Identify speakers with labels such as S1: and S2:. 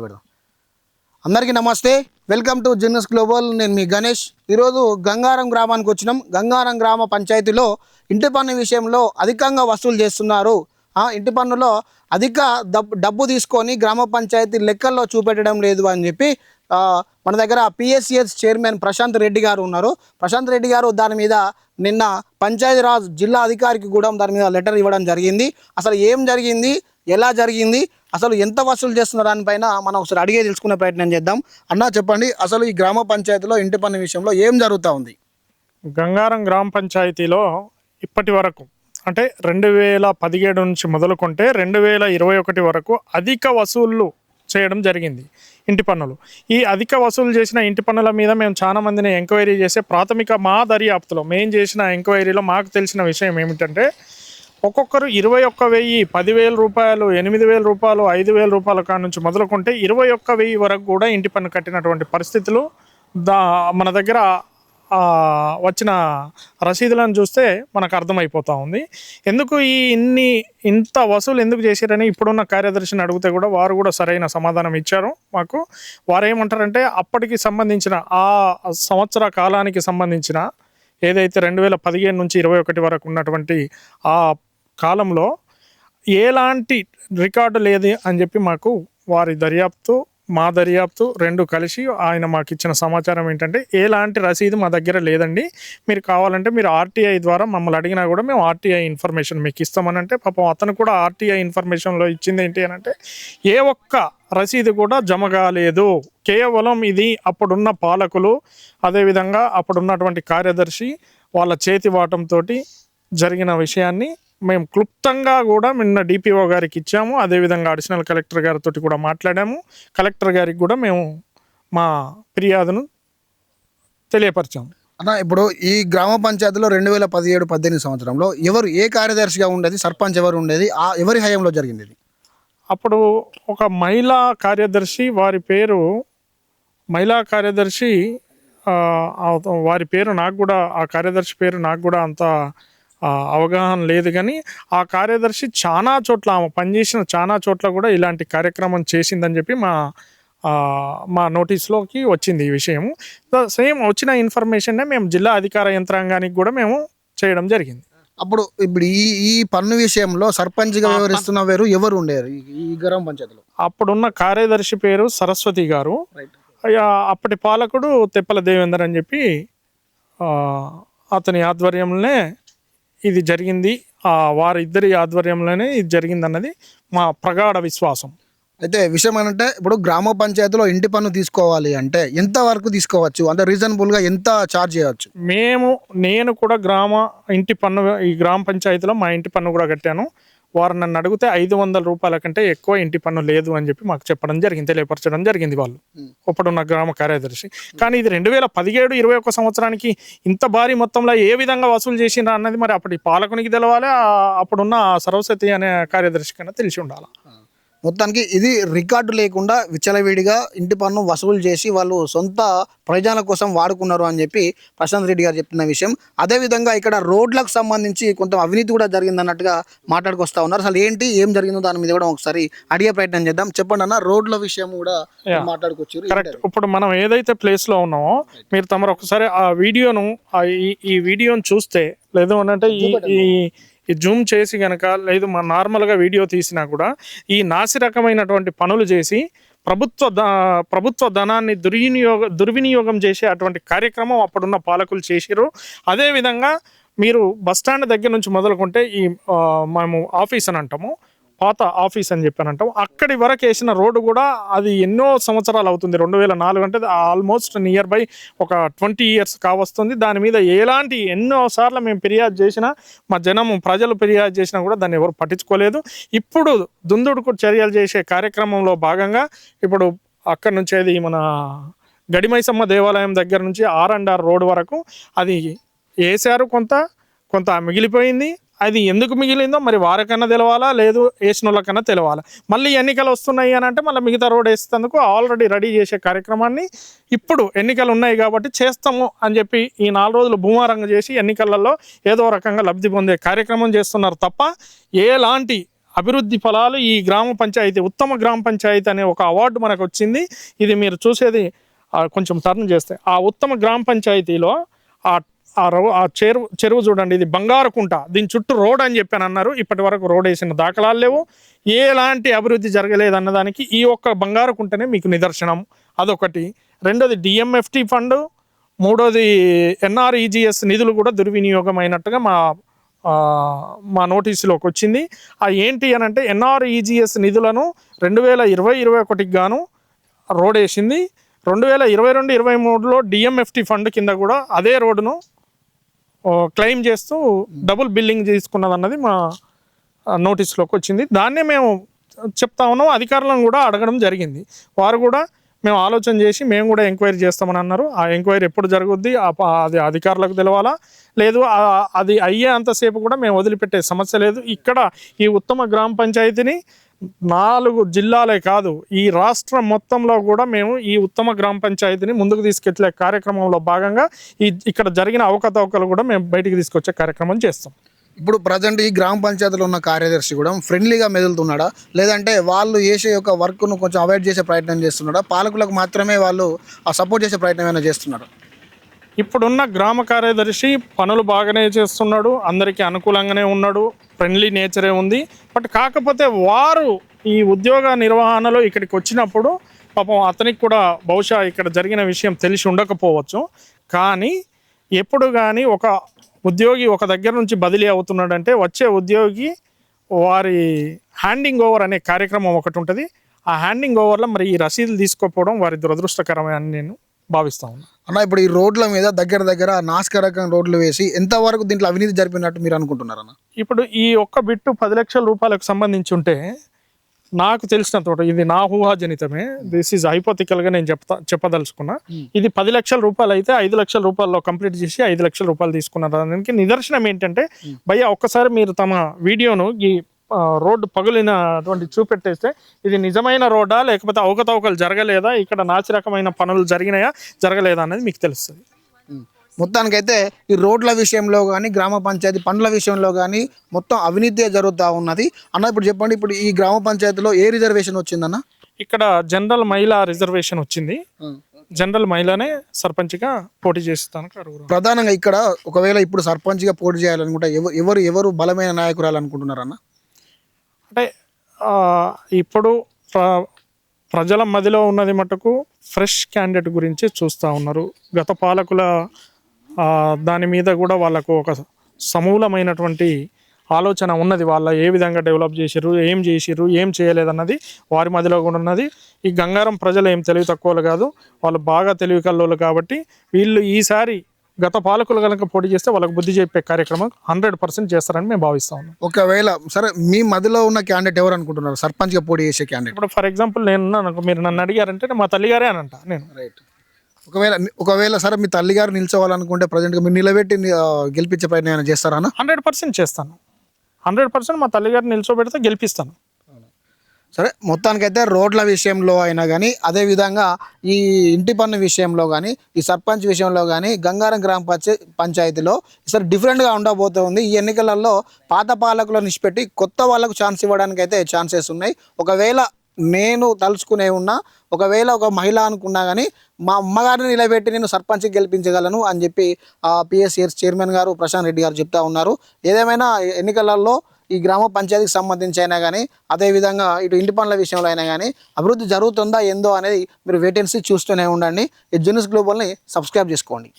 S1: పెడదాం. అందరికీ నమస్తే. వెల్కమ్ టు జిన్నస్ గ్లోబల్ నేను మీ గణేష్. ఈరోజు గంగారం గ్రామానికి వచ్చినాం. గంగారం గ్రామ పంచాయతీలో ఇంటి పన్ను విషయంలో అధికంగా వసూలు చేస్తున్నారు. ఆ, ఇంటి పన్నులో అధిక డబ్బు డబ్బు తీసుకొని గ్రామ పంచాయతీ లెక్కల్లో చూపెట్టడం లేదు అని చెప్పి మన దగ్గర పిఎస్సిఎస్ చైర్మన్ ప్రశాంత్ రెడ్డి గారు ఉన్నారు. ప్రశాంత్ రెడ్డి గారు దాని మీద నిన్న పంచాయతీరాజ్ జిల్లా అధికారికి కూడా దాని మీద లెటర్ ఇవ్వడం జరిగింది. అసలు ఏం జరిగింది? ఎలా జరిగింది? అసలు ఎంత వసూలు చేస్తున్న దానిపైన మనం ఒకసారి అడిగే తెలుసుకునే ప్రయత్నం చేద్దాం. అన్నా చెప్పండి. అసలు ఈ గ్రామ పంచాయతీలో ఇంటి పన్ను విషయంలో ఏం జరుగుతూ ఉంది?
S2: గంగారం గ్రామ పంచాయతీలో ఇప్పటి వరకు అంటే రెండు వేల పదిహేడు నుంచి మొదలుకుంటే రెండు వేల ఇరవై ఒకటి వరకు అధిక వసూళ్ళు చేయడం జరిగింది ఇంటి పన్నులు. ఈ అధిక వసూలు చేసిన ఇంటి పన్నుల మీద మేము చాలా మందిని ఎంక్వైరీ చేసే ప్రాథమిక మా దర్యాప్తులో మేము చేసిన ఎంక్వైరీలో మాకు తెలిసిన విషయం ఏమిటంటే ఒక్కొక్కరు ఇరవై ఒక్క వెయ్యి పదివేల రూపాయలు ఎనిమిది వేల రూపాయలు ఐదు వేల రూపాయల కాడ నుంచి మొదలుకుంటే ఇరవై ఒక్క వెయ్యి వరకు కూడా ఇంటి పన్ను కట్టినటువంటి పరిస్థితులు దా మన దగ్గర వచ్చిన రసీదులను చూస్తే మనకు అర్థమైపోతూ ఉంది. ఎందుకు ఈ ఇన్ని ఇంత వసూలు ఎందుకు చేశారని ఇప్పుడున్న కార్యదర్శిని అడిగితే కూడా వారు కూడా సరైన సమాధానం ఇచ్చారు మాకు. వారు ఏమంటారంటే అప్పటికి సంబంధించిన ఆ సంవత్సర కాలానికి సంబంధించిన ఏదైతే రెండు వేల పదిహేను నుంచి ఇరవై ఒకటి వరకు ఉన్నటువంటి ఆ కాలంలో ఎలాంటి రికార్డు లేదు అని చెప్పి మాకు వారి దర్యాప్తు మా దర్యాప్తు రెండు కలిసి ఆయన మాకు ఇచ్చిన సమాచారం ఏంటంటే ఎలాంటి రసీదు మా దగ్గర లేదండి. మీరు కావాలంటే మీరు ఆర్టీఐ ద్వారా మమ్మల్ని అడిగినా కూడా మేము ఆర్టీఐ ఇన్ఫర్మేషన్ మీకు ఇస్తామని అంటే పాపం అతను కూడా ఆర్టీఐ ఇన్ఫర్మేషన్లో ఇచ్చింది ఏంటి అని అంటే ఏ ఒక్క రసీదు కూడా జమ కాలేదు. కేవలం ఇది అప్పుడున్న పాలకులు అదేవిధంగా అప్పుడున్నటువంటి కార్యదర్శి వాళ్ళ చేతి వాటంతో జరిగిన విషయాన్ని మేము క్లుప్తంగా కూడా నిన్న డిపిఓ గారికి ఇచ్చాము. అదేవిధంగా అడిషనల్ కలెక్టర్ గారితో కూడా మాట్లాడాము. కలెక్టర్ గారికి కూడా మేము మా ఫిర్యాదును తెలియపరిచాము.
S1: అన్న ఇప్పుడు ఈ గ్రామ పంచాయతీలో రెండు వేల పదిహేడు పద్దెనిమిది సంవత్సరంలో ఎవరు ఏ కార్యదర్శిగా ఉండేది సర్పంచ్ ఎవరు ఉండేది ఆ ఎవరి హయాంలో జరిగింది
S2: అప్పుడు ఒక మహిళా కార్యదర్శి వారి పేరు మహిళా కార్యదర్శి వారి పేరు నాకు కూడా ఆ కార్యదర్శి పేరు నాకు కూడా అంత అవగాహన లేదు కానీ ఆ కార్యదర్శి చాలా చోట్ల ఆమె పనిచేసిన చాలా చోట్ల కూడా ఇలాంటి కార్యక్రమం చేసిందని చెప్పి మా మా నోటీస్లోకి వచ్చింది ఈ విషయం సేమ్ వచ్చిన ఇన్ఫర్మేషన్నే మేము జిల్లా అధికార యంత్రాంగానికి కూడా మేము చేయడం జరిగింది.
S1: అప్పుడు ఇప్పుడు ఈ ఈ పన్ను విషయంలో సర్పంచ్గా వ్యవహరిస్తున్న వేరు ఎవరు ఉండేరు ఈ- గ్రామ పంచాయతీలో?
S2: అప్పుడున్న కార్యదర్శి పేరు సరస్వతి గారు. అప్పటి పాలకుడు తెప్పల దేవేందర్ అని చెప్పి అతని ఆధ్వర్యంలోనే ఇది జరిగింది. ఆ, వారిద్దరి ఆధ్వర్యంలోనే ఇది జరిగింది అన్నది మా ప్రగాఢ విశ్వాసం.
S1: అయితే విషయం ఏంటంటే ఇప్పుడు గ్రామ పంచాయతీలో ఇంటి పన్ను తీసుకోవాలి అంటే ఎంత వరకు తీసుకోవచ్చు? అంటే రీజనబుల్గా ఎంత ఛార్జ్ చేయవచ్చు?
S2: మేము నేను కూడా గ్రామ ఇంటి పన్ను ఈ గ్రామ పంచాయతీలో మా ఇంటి పన్ను కూడా కట్టాను. వారు నన్ను అడిగితే ఐదు వందల రూపాయల కంటే ఎక్కువ ఇంటి పన్ను లేదు అని చెప్పి మాకు చెప్పడం జరిగింది తెలియపరచడం జరిగింది వాళ్ళు. ఇప్పుడున్న గ్రామ కార్యదర్శి. కానీ ఇది రెండు వేల పదిహేడు ఇరవై ఒక్క సంవత్సరానికి ఇంత భారీ మొత్తంలో ఏ విధంగా వసూలు చేసిండ్రు అన్నది మరి అప్పటి పాలకునికి తెలవాలి అప్పుడున్న సరస్వతి అనే కార్యదర్శి కన్నా తెలిసి ఉండాలి?
S1: మొత్తానికి ఇది రికార్డు లేకుండా విచ్చలవిడిగా ఇంటి పన్ను వసూలు చేసి వాళ్ళు సొంత ప్రయోజనాల కోసం వాడుకున్నారు అని చెప్పి ప్రశాంత్ రెడ్డి గారు చెప్తున్న విషయం. అదేవిధంగా ఇక్కడ రోడ్లకు సంబంధించి కొంత అవినీతి కూడా జరిగిందన్నట్టుగా మాట్లాడుకొస్తా ఉన్నారు. అసలు ఏంటి ఏం జరిగిందో దాని మీద కూడా ఒకసారి అడిగే ప్రయత్నం చేద్దాం. చెప్పండి అన్న రోడ్ల విషయం కూడా మాట్లాడుకోవచ్చు
S2: కరెక్ట్. ఇప్పుడు మనం ఏదైతే ప్లేస్లో ఉన్నామో మీరు తమరు ఒకసారి ఆ వీడియోను ఈ- వీడియోను చూస్తే లేదు అంటే ఈ ఈ జూమ్ చేసి కనుక లేదు మా నార్మల్గా వీడియో తీసినా కూడా ఈ నాసి రకమైనటువంటి పనులు చేసి ప్రభుత్వ ప్రభుత్వ ధనాన్ని దుర్వినియోగ దుర్వినియోగం చేసే అటువంటి కార్యక్రమం అప్పుడున్న పాలకులు చేసిరు అదేవిధంగా మీరు బస్ స్టాండ్ దగ్గర నుంచి మొదలుకుంటే ఈ మేము ఆఫీస్ అని అంటాము. పాత ఆఫీస్ అని చెప్పాను అంటాం అక్కడి వరకు వేసిన రోడ్డు కూడా అది ఎన్నో సంవత్సరాలు అవుతుంది. రెండు వేల నాలుగు అంటే ఆల్మోస్ట్ నియర్ బై ఒక ట్వంటీ ఇయర్స్ కావస్తుంది. దాని మీద ఎలాంటి ఎన్నో సార్లు మేము ఫిర్యాదు చేసినా మా జనం ప్రజలు ఫిర్యాదు చేసినా కూడా దాన్ని ఎవరు పట్టించుకోలేదు. ఇప్పుడు దుందుడుకు చర్యలు చేసే కార్యక్రమంలో భాగంగా ఇప్పుడు అక్కడి నుంచి అది మన గడిమైసమ్మ దేవాలయం దగ్గర నుంచి ఆర్ అండ్ ఆర్ రోడ్ వరకు అది వేసారు కొంత కొంత మిగిలిపోయింది. అది ఎందుకు మిగిలిందో మరి వారికన్నా తెలవాలా? లేదు వేసిన వాళ్ళకన్నా తెలవాలా? మళ్ళీ ఎన్నికలు వస్తున్నాయి అని అంటే మళ్ళీ మిగతా రోడ్ వేసేందుకు ఆల్రెడీ రెడీ చేసే కార్యక్రమాన్ని ఇప్పుడు ఎన్నికలు ఉన్నాయి కాబట్టి చేస్తాము అని చెప్పి ఈ నాలుగు రోజులు భూమారంగం చేసి ఎన్నికలలో ఏదో రకంగా లబ్ధి పొందే కార్యక్రమం చేస్తున్నారు తప్ప ఎలాంటి అభివృద్ధి ఫలాలు ఈ గ్రామ పంచాయతీ ఉత్తమ గ్రామ పంచాయతీ అనే ఒక అవార్డు మనకు వచ్చింది. ఇది మీరు చూసేది కొంచెం టర్న్ చేస్తే. ఆ ఉత్తమ గ్రామ పంచాయతీలో ఆ ఆ రో ఆ చెరువు చెరువు చూడండి ఇది బంగారుకుంట దీని చుట్టూ రోడ్ అని చెప్పాను అన్నారు. ఇప్పటి వరకు రోడ్ వేసిన దాఖలాలు లేవు. ఎలాంటి అభివృద్ధి జరగలేదు అన్నదానికి ఈ ఒక్క బంగారుకుంటనే మీకు నిదర్శనం. అదొకటి. రెండోది డిఎంఎఫ్టి ఫండ్. మూడోది ఎన్ఆర్ఈజిఎస్ నిధులు కూడా దుర్వినియోగం అయినట్టుగా మా మా నోటీసులోకి వచ్చింది. ఆ ఏంటి అని అంటే ఎన్ఆర్ఈజిఎస్ నిధులను రెండు వేల ఇరవై ఇరవై ఒకటికి గాను రోడ్ వేసింది. రెండు వేల ఇరవై రెండు ఇరవై మూడులో డిఎంఎఫ్టి ఫండ్ కింద కూడా అదే రోడ్డును క్లెయిమ్ చేస్తూ డబుల్ బిల్లింగ్ తీసుకున్నది అన్నది మా నోటీస్లోకి వచ్చింది. దాన్నే మేము చెప్తా ఉన్నాం అధికారులను కూడా అడగడం జరిగింది. వారు కూడా మేము ఆలోచన చేసి మేము కూడా ఎంక్వైరీ చేస్తామని అన్నారు. ఆ ఎంక్వైరీ ఎప్పుడు జరుగుద్ది? అది అధికారులకు తెలవాలా? లేదు అది అయ్యే అంతసేపు కూడా మేము వదిలిపెట్టే సమస్య లేదు. ఇక్కడ ఈ ఉత్తమ గ్రామ పంచాయతీని నాలుగు జిల్లాలే కాదు ఈ రాష్ట్రం మొత్తంలో కూడా మేము ఈ ఉత్తమ గ్రామ పంచాయతీని ముందుకు తీసుకెళ్ళే కార్యక్రమంలో భాగంగా ఈ ఇక్కడ జరిగిన అవకతవకలు కూడా మేము బయటికి తీసుకొచ్చే కార్యక్రమం చేస్తాం.
S1: ఇప్పుడు ప్రజెంట్ ఈ గ్రామ పంచాయతీలో ఉన్న కార్యదర్శి కూడా ఫ్రెండ్లీగా మెదులుతున్నాడా? లేదంటే వాళ్ళు చేసే యొక్క వర్క్ను కొంచెం అవాయిడ్ చేసే ప్రయత్నం చేస్తున్నాడా? పాలకులకు మాత్రమే వాళ్ళు ఆ సపోర్ట్ చేసే ప్రయత్నం ఏమైనా చేస్తున్నాడు
S2: ఇప్పుడున్న గ్రామ కార్యదర్శి పనులు బాగానే చేస్తున్నాడు అందరికీ అనుకూలంగానే ఉన్నాడు ఫ్రెండ్లీ నేచరే ఉంది. బట్ కాకపోతే వారు ఈ ఉద్యోగ నిర్వహణలో ఇక్కడికి వచ్చినప్పుడు పాపం అతనికి కూడా బహుశా ఇక్కడ జరిగిన విషయం తెలిసి ఉండకపోవచ్చు. కానీ ఎప్పుడు కానీ ఒక ఉద్యోగి ఒక దగ్గర నుంచి బదిలీ అవుతున్నాడంటే వచ్చే ఉద్యోగి వారి హ్యాండింగ్ ఓవర్ అనే కార్యక్రమం ఒకటి ఉంటుంది. ఆ హ్యాండింగ్ ఓవర్లో మరి ఈ రసీదులు తీసుకోకపోవడం వారి దురదృష్టకరమే అని నేను భావిస్తా ఉన్నాను
S1: అన్న ఇప్పుడు ఈ రోడ్ల మీద దగ్గర దగ్గర నాస్కరకం రోడ్లు వేసి ఎంతవరకు దీంట్లో అవినీతి జరిపినట్టు మీరు అనుకుంటున్నారన్న
S2: ఇప్పుడు ఈ ఒక్క బిట్టు పది లక్షల రూపాయలకు సంబంధించి ఉంటే నాకు తెలిసినంత ఇది నా ఊహాజనితమే. దిస్ ఈజ్ హైపోతికల్గా నేను చెప్తా చెప్పదలుచుకున్నా. ఇది పది లక్షల రూపాయలు అయితే ఐదు లక్షల రూపాయల్లో కంప్లీట్ చేసి ఐదు లక్షల రూపాయలు తీసుకున్నారు. దానికి నిదర్శనం ఏంటంటే భయ్య ఒక్కసారి మీరు తమ వీడియోను ఈ రోడ్డు పగులినటువంటి చూపెట్టేస్తే ఇది నిజమైన రోడ్డా లేకపోతే అవకతవకలు జరగలేదా? ఇక్కడ నాసిరకమైన పనులు జరిగినాయా? జరగలేదా అనేది మీకు తెలుస్తుంది.
S1: మొత్తానికైతే ఈ రోడ్ల విషయంలో కానీ గ్రామ పంచాయతీ పనుల విషయంలో కానీ మొత్తం అవినీతి జరుగుతూ ఉన్నది. అన్న ఇప్పుడు చెప్పండి ఇప్పుడు ఈ గ్రామ పంచాయతీలో ఏ రిజర్వేషన్ వచ్చిందన్న?
S2: ఇక్కడ జనరల్ మహిళా రిజర్వేషన్ వచ్చింది. జనరల్ మహిళనే సర్పంచ్గా పోటీ అడుగురు
S1: ప్రధానంగా ఇక్కడ ఒకవేళ ఇప్పుడు సర్పంచ్గా పోటీ చేయాలనుకుంటే ఎవరు ఎవరు ఎవరు బలమైన నాయకురాలు అనుకుంటున్నారన్న?
S2: అంటే ఇప్పుడు ప్ర- ప్రజల మదిలో ఉన్నది మటుకు ఫ్రెష్ క్యాండిడేట్ గురించి చూస్తూ ఉన్నారు. గత పాలకుల దాని మీద కూడా వాళ్ళకు ఒక సమూలమైనటువంటి ఆలోచన ఉన్నది. వాళ్ళ ఏ విధంగా డెవలప్ చేసిర్రు ఏం చేసిర్రు ఏం చేయలేదన్నది వారి మదిలో కూడా ఉన్నది. ఈ గంగారం ప్రజలు ఏం తెలివి తక్కువలు కాదు. వాళ్ళు బాగా తెలివి కల్లోలు కాబట్టి వీళ్ళు ఈసారి గత పాలకులు కనుక పోటీ చేస్తే వాళ్ళకి బుద్ధి చెప్పే కార్యక్రమం హండ్రెడ్ పర్సెంట్ చేస్తారని మేము భావిస్తా ఉన్నాం.
S1: ఒకవేళ సరే మీ మదిలో ఉన్న క్యాండిడేట్ ఎవరు అనుకుంటున్నారు? సర్పంచ్గా పోటీ చేసే క్యాండిడేట్.
S2: ఇప్పుడు ఫర్ ఎగ్జాంపుల్ నేను మీరు నన్ను అడిగారంటే మా తల్లిగారే అని అంట నేను.
S1: రైట్. ఒకవేళ ఒకవేళ సరే మీ తల్లిగారు నిల్చోవాలనుకుంటే ప్రజెంట్గా మీరు నిలబెట్టి గెలిపించే ప్రయత్నం ఏమైనా చేస్తారా
S2: హండ్రెడ్ పర్సెంట్ చేస్తాను. హండ్రెడ్ పర్సెంట్ మా తల్లిగారిని నిల్చోబెడితే గెలిపిస్తాను.
S1: సరే మొత్తానికైతే రోడ్ల విషయంలో అయినా కానీ అదేవిధంగా ఈ ఇంటి పన్ను విషయంలో కానీ ఈ సర్పంచ్ విషయంలో కానీ గంగారం గ్రామ పంచాయతీలో ఈసారి డిఫరెంట్గా ఉండబోతుంది. ఈ ఎన్నికలలో పాత పాలకులను నిష్పెట్టి కొత్త వాళ్ళకు ఛాన్స్ ఇవ్వడానికి అయితే ఛాన్సెస్ ఉన్నాయి. ఒకవేళ నేను తలుచుకునే ఉన్నా ఒకవేళ ఒక మహిళ అనుకున్నా కానీ మా అమ్మగారిని నిలబెట్టి నేను సర్పంచ్కి గెలిపించగలను అని చెప్పి పిఎస్సిఎస్ చైర్మన్ గారు ప్రశాంత్ రెడ్డి గారు చెప్తా ఉన్నారు. ఏదేమైనా ఎన్నికలలో ఈ గ్రామ పంచాయతీకి సంబంధించి అయినా కానీ అదేవిధంగా ఇటు ఇంటి పనుల విషయంలో అయినా కానీ అభివృద్ధి జరుగుతుందా ఏందో అనేది మీరు వేటెన్సీ చూస్తూనే ఉండండి. ఈ జూనిస్ గ్లోబల్ని సబ్స్క్రైబ్ చేసుకోండి.